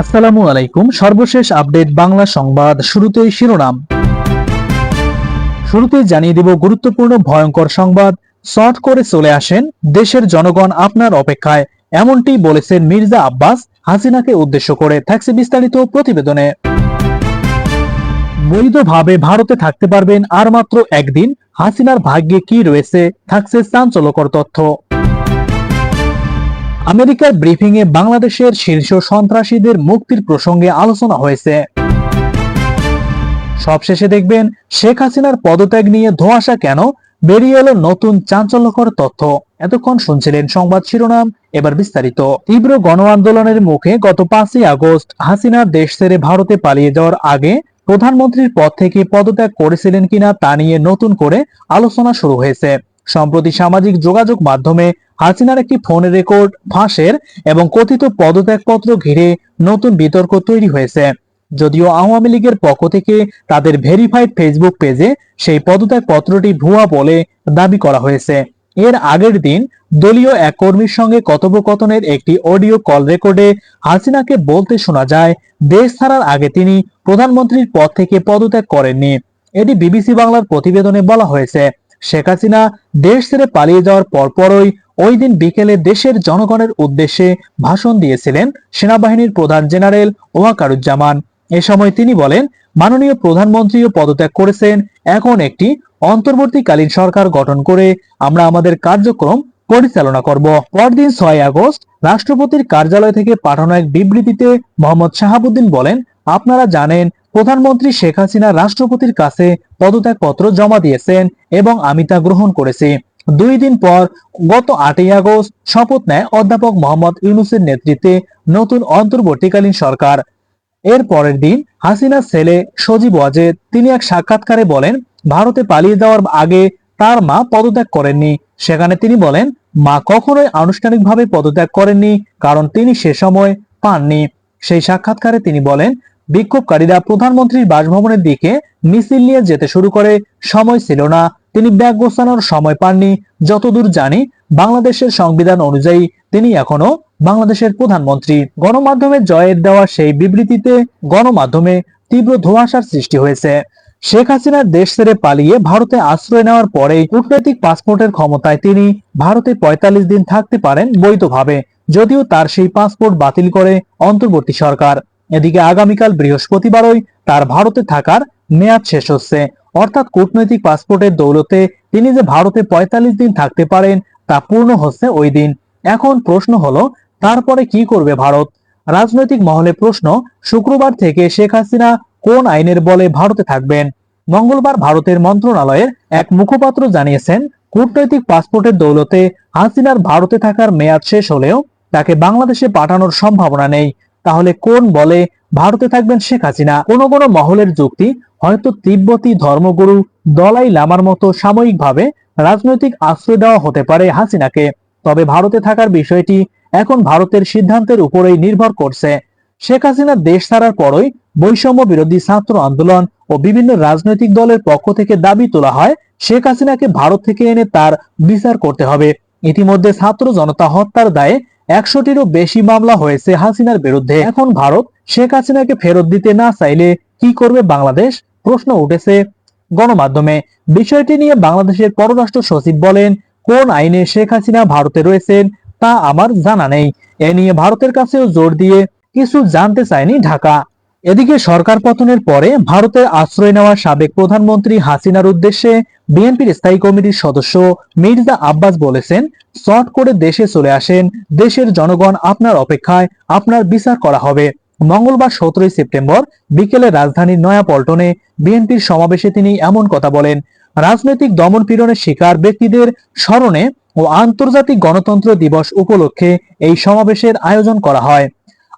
আসসালামু আলাইকুম। সর্বশেষ আপডেট বাংলা সংবাদ শুরুতেই শিরোনাম। শুরুতেই জানিয়ে দিব গুরুত্বপূর্ণ, ভয়ঙ্কর সংবাদ। শর্ট করে চলে আসেন দেশের জনগণ আপনার অপেক্ষায়। এমনটি বলেছেন মির্জা আব্বাস হাসিনাকে উদ্দেশ্য করে থাকছে বিস্তারিত প্রতিবেদনে। বৈধভাবে ভারতে থাকতে পারবেন আর মাত্র একদিন। হাসিনার ভাগ্যে কি রয়েছে থাকছে চাঞ্চল্যকর তথ্য। আমেরিকার ব্রিফিং এ বাংলাদেশের শীর্ষ সন্ত্রাসীদের মুক্তির প্রসঙ্গে আলোচনা হয়েছে। সবশেষে দেখবেন, শেখ হাসিনার পদত্যাগ নিয়ে ধোঁয়াশা কেন? বেরিয়ে এলো নতুন চাঞ্চল্যকর তথ্য। এতক্ষণ শুনছিলেন সংবাদ শিরোনাম, এবার বিস্তারিত। তীব্র গণ আন্দোলনের মুখে গত পাঁচই আগস্ট হাসিনার দেশ ছেড়ে ভারতে পালিয়ে যাওয়ার আগে প্রধানমন্ত্রীর পদ থেকে পদত্যাগ করেছিলেন কিনা তা নিয়ে নতুন করে আলোচনা শুরু হয়েছে। সম্প্রতি সামাজিক যোগাযোগ মাধ্যমে হাসিনার একটি ফোন রেকর্ড ফাঁসের এবং কথিত পদত্যাগপত্র ঘিরে নতুন বিতর্ক তৈরি হয়েছে। যদিও আওয়ামী লীগের পক্ষ থেকে তাদের ভেরিফাইড ফেসবুক পেজে সেই পদত্যাগ পত্রটি ভুয়া বলে দাবি করা হয়েছে। এর আগের দিন দলীয় এক কর্মীর সঙ্গে কথোপকথনের একটি অডিও কল রেকর্ডে হাসিনাকে বলতে শোনা যায়, দেশ ছাড়ার আগে তিনি প্রধানমন্ত্রীর পদ থেকে পদত্যাগ করেননি। এটি বিবিসি বাংলার প্রতিবেদনে বলা হয়েছে। শেখ হাসিনা দেশ ছেড়ে পালিয়ে যাওয়ার পরপরই ওই দিন বিকেলে দেশের জনগণের উদ্দেশ্যে ভাষণ দিয়েছিলেন সেনাবাহিনীর প্রধান জেনারেল ওয়াকারুজ্জামান। এ সময় তিনি বলেন, মাননীয় প্রধানমন্ত্রীও পদত্যাগ করেছেন, এখন একটি অন্তর্বর্তীকালীন সরকার গঠন করে আমরা আমাদের কার্যক্রম পরিচালনা করব। পরদিন ছয় আগস্ট রাষ্ট্রপতির কার্যালয় থেকে পাঠানো এক বিবৃতিতে মোহাম্মদ শাহাবুদ্দিন বলেন, আপনারা জানেন, প্রধানমন্ত্রী শেখ হাসিনা রাষ্ট্রপতির কাছে পদত্যাগ পত্র জমা দিয়েছেন এবং আমি তা গ্রহণ করেছি। দুই দিন পর গত আটই আগস্ট শপথ নেয় অধ্যাপক মোহাম্মদ ইউনুসের নেতৃত্বে নতুন অন্তর্বর্তীকালীন সরকার। এর পরের দিন হাসিনার ছেলে সজীব ওয়াজেদ, তিনি এক সাক্ষাৎকারে বলেন, ভারতে পালিয়ে যাওয়ার আগে তার মা পদত্যাগ করেননি। সেখানে তিনি বলেন, মা কখনোই আনুষ্ঠানিকভাবে পদত্যাগ করেননি, কারণ তিনি সে সময় পাননি। সেই সাক্ষাৎকারে তিনি বলেন, বিক্ষোভকারীরা প্রধানমন্ত্রীর বাসভবনের দিকে মিছিল নিয়ে যেতে শুরু করে, সময় ছিল না। তিনি ব্যাগ গোছানোর সময় পাননি। যতদূর জানি, বাংলাদেশের সংবিধান অনুযায়ী তিনি এখনও বাংলাদেশের প্রধানমন্ত্রী। গণমাধ্যমে জয়ের দেওয়া সেই বিবৃতিতে গণমাধ্যমে তীব্র ধোঁয়াশার সৃষ্টি হয়েছে। শেখ হাসিনার দেশ ছেড়ে পালিয়ে ভারতে আশ্রয় নেওয়ার পরেই কূটনৈতিক পাসপোর্টের ক্ষমতায় তিনি ভারতে পঁয়তাল্লিশ দিন থাকতে পারেন বৈধভাবে, যদিও তার সেই পাসপোর্ট বাতিল করে অন্তর্বর্তী সরকার। এদিকে আগামীকাল বৃহস্পতিবারই তার ভারতে থাকার মেয়াদ শেষ হচ্ছে। অর্থাৎ কূটনৈতিক পাসপোর্টের দৌলতে তিনি যে ভারতে পঁয়তাল্লিশ দিন থাকতে পারেন, তা পূর্ণ হচ্ছে ওই দিন। এখন প্রশ্ন হলো, তারপরে কি করবে ভারত? রাজনৈতিক মহলে প্রশ্ন, শুক্রবার থেকে শেখ হাসিনা কোন আইনের বলে ভারতে থাকবেন? মঙ্গলবার ভারতের মন্ত্রণালয়ের এক মুখপাত্র জানিয়েছেন, কূটনৈতিক পাসপোর্টের দৌলতে হাসিনার ভারতে থাকার মেয়াদ শেষ হলেও তাকে বাংলাদেশে পাঠানোর সম্ভাবনা নেই। তাহলে কোন বলে ভারতে থাকবেন শেখ হাসিনা? কোন কোন মহলের যুক্তি হয়তো তিব্বতী ধর্মগুরু দলাই লামার মতো সাময়িকভাবে রাজনৈতিক আশ্রয় দেওয়া হতে পারে হাসিনাকে। তবে ভারতে থাকার বিষয়টি এখন ভারতের সিদ্ধান্তের উপরেই নির্ভর করছে। শেখ হাসিনা দেশ ছাড়ার পরই বৈষম্য বিরোধী ছাত্র আন্দোলন ও বিভিন্ন রাজনৈতিক দলের পক্ষ থেকে দাবি তোলা হয়, শেখ হাসিনাকে ভারত থেকে এনে তার বিচার করতে হবে। ইতিমধ্যে ছাত্র জনতা হত্যার দায়ে একশোটিরও বেশি মামলা হয়েছে হাসিনার বিরুদ্ধে। এখন ভারত শেখ হাসিনাকে ফেরত দিতে না চাইলে কি করবে বাংলাদেশ? প্রশ্ন উঠেছে, গণমাধ্যমে বিষয়টি নিয়ে বাংলাদেশের পররাষ্ট্র সচিব বলেন, কোন আইনে শেখ হাসিনা ভারতে রয়েছেন তা আমার জানা নেই। এ নিয়ে ভারতের কাছেও জোর দিয়ে কিছু জানতে চায়নি ঢাকা। এদিকে সরকার পতনের পরে ভারতের আশ্রয় নেওয়া সাবেক প্রধানমন্ত্রী হাসিনার উদ্দেশ্যে বিএনপির স্থায়ী কমিটির সদস্য মির্জা আব্বাস বলেছেন শর্ট করে দেশে চলে আসেন, দেশের জনগণ আপনার অপেক্ষায়, আপনার বিচার করা হবে। মঙ্গলবার সতেরোই সেপ্টেম্বর বিকেলে রাজধানীর নয়াপল্টনে বিএনপির সমাবেশে তিনি এমন কথা বলেন, রাজনৈতিক দমন পীড়নের শিকার ব্যক্তিদের স্মরণে ও আন্তর্জাতিক গণতন্ত্র দিবস উপলক্ষে এই সমাবেশের আয়োজন করা হয়।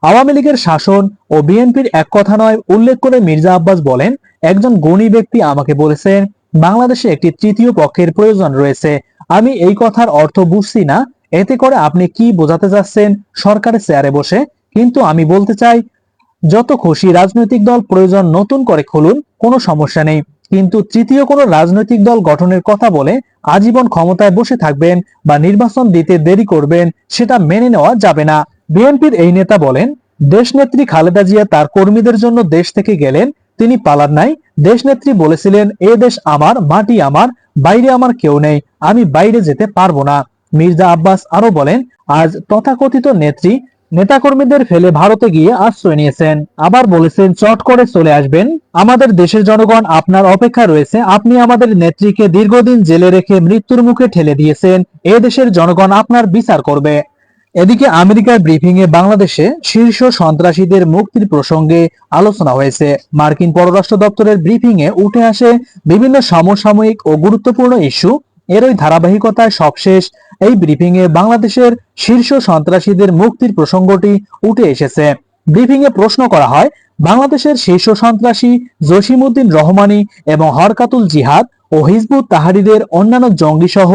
আওয়ামী লীগের শাসন ও বিএনপির এক কথা নয় উল্লেখ করে মির্জা আব্বাস বলেন, একজন গণী ব্যক্তি আমাকে বলেছেন বাংলাদেশে একটি তৃতীয় পক্ষের প্রয়োজন রয়েছে। আমি এই কথার অর্থ বুঝছি না, এতে করে আপনি কি বোঝাতে যাচ্ছেন সরকারের চেয়ারে বসে? কিন্তু আমি বলতে চাই, যত খুশি রাজনৈতিক দল প্রয়োজন নতুন করে খুলুন, কোনো সমস্যা নেই। কিন্তু তৃতীয় কোনো রাজনৈতিক দল গঠনের কথা বলে আজীবন ক্ষমতায় বসে থাকবেন বা নির্বাচন দিতে দেরি করবেন, সেটা মেনে নেওয়া যাবে না। বিএনপির এই নেতা বলেন, দেশনেত্রী খালেদা জিয়া তার কর্মীদের জন্য দেশ থেকে গেলেন, তিনি পালান নাই। দেশনেত্রী বলেছিলেন, এ দেশ আমার, মাটি আমার, বাইরে আমার কেউ নেই, আমি বাইরে যেতে পারব না। মির্জা আব্বাস আরও বলেন, আজ তথাকথিত নেত্রী নেতাকর্মীদের ফেলে ভারতে গিয়ে আশ্রয় নিয়েছেন। আবার বলেছেন, চট করে চলে আসবেন। আমাদের দেশের জনগণ আপনার অপেক্ষা রয়েছে। আপনি আমাদের নেত্রীকে দীর্ঘদিন জেলে রেখে মৃত্যুর মুখে ঠেলে দিয়েছেন। এ দেশের জনগণ আপনার বিচার করবে। এদিকে আমেরিকার ব্রিফিং এ বাংলাদেশে শীর্ষ সন্ত্রাসীদের মুক্তির প্রসঙ্গে আলোচনা হয়েছে। মার্কিন পররাষ্ট্র দপ্তরের ব্রিফিং এ উঠে আসে বিভিন্ন সমসাময়িক ও গুরুত্বপূর্ণ ইস্যু। এরই ধারাবাহিকতায় সবশেষ এই ব্রিফিং এ বাংলাদেশের শীর্ষ সন্ত্রাসীদের মুক্তির প্রসঙ্গটি উঠে এসেছে। ব্রিফিং এ প্রশ্ন করা হয়, বাংলাদেশের শীর্ষ সন্ত্রাসী জসিমউদ্দিন রহমানি এবং হরকাতুল জিহাদ ও হিজবুত তাহারিদের অন্যান্য জঙ্গি সহ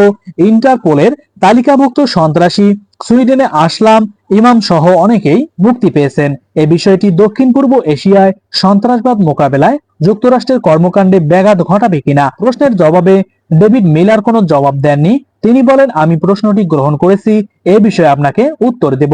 ইন্টারপোলের তালিকাভুক্ত সন্ত্রাসী সুইডেনে আসলাম ইমাম সহ অনেকেই মুক্তি পেয়েছেন। এ বিষয়টি দক্ষিণ পূর্ব এশিয়ায় সন্ত্রাসবাদ মোকাবেলায় যুক্তরাষ্ট্রের কর্মকাণ্ডে ব্যাঘাত ঘটাবে কিনা? প্রশ্নের জবাবে ডেভিড মিলার কোনো জবাব দেননি। তিনি বলেন, আমি প্রশ্নটি গ্রহণ করেছি, এ বিষয়ে আপনাকে উত্তর দেব।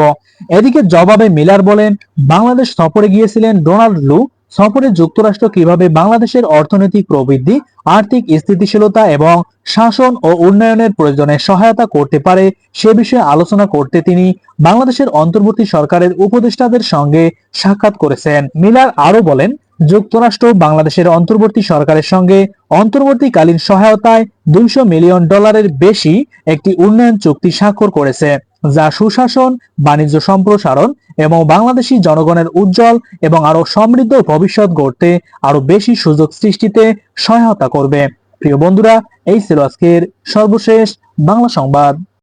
এদিকে জবাবে মিলার বলেন, বাংলাদেশ সফরে গিয়েছিলেন ডোনাল্ড লু। সফরে যুক্তরাষ্ট্র কীভাবে বাংলাদেশের অর্থনৈতিক প্রবৃদ্ধি, আর্থিক স্থিতিশীলতা এবং শাসন ও উন্নয়নের প্রয়োজনে সহায়তা করতে পারে, সে বিষয়ে আলোচনা করতে তিনি বাংলাদেশের অন্তর্বর্তী সরকারের উপদেষ্টাদের সঙ্গে সাক্ষাৎ করেছেন। মিলার আরও বলেন যুক্তরাষ্ট্র বাংলাদেশের অন্তর্বর্তী সরকারের সঙ্গে অন্তর্বর্তীকালীন সহায়তায় দুইশো মিলিয়ন ডলারের বেশি একটি উন্নয়ন চুক্তি স্বাক্ষর করেছে, যা সুশাসন, বাণিজ্য সম্প্রসারণ এবং বাংলাদেশী জনগণের উজ্জ্বল এবং আরও সমৃদ্ধ ভবিষ্যৎ গড়তে আরও বেশি সুযোগ সৃষ্টিতে সহায়তা করবে। প্রিয় বন্ধুরা, এই ছিল আজকের সর্বশেষ বাংলা সংবাদ।